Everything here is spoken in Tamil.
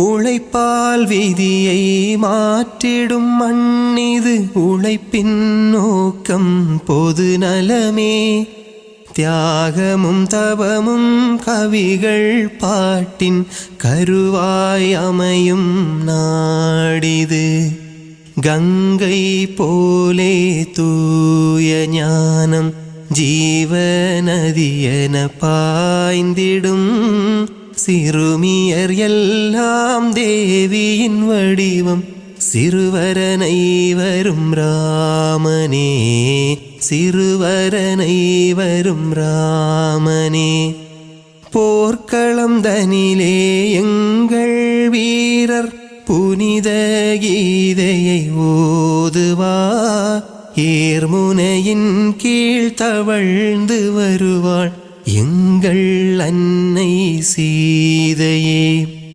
உழைப்பால் விதியை மாற்றிடும் மண்ணிது உழைப்பின் நோக்கம் பொது நலமே. தியாகமும் தவமும் கவிகள் பாட்டின் கருவாய் அமையும் நாடிது. கங்கை போலே தூய ஞானம் ஜீவநதியன பாய்ந்திடும். சிறுமியர் எல்லாம் தேவியின் வடிவம். சிறுவரனை வரும் ராமனே சிறுவரனை வரும் ராமனே. போர்க்களம் தனிலே எங்கள் வீரர் புனித கீதையை ஓதுவா. ஏர்முனையின் கீழ் தவழ்ந்து வருவாள். எங்கள் அன்னை சீதையே.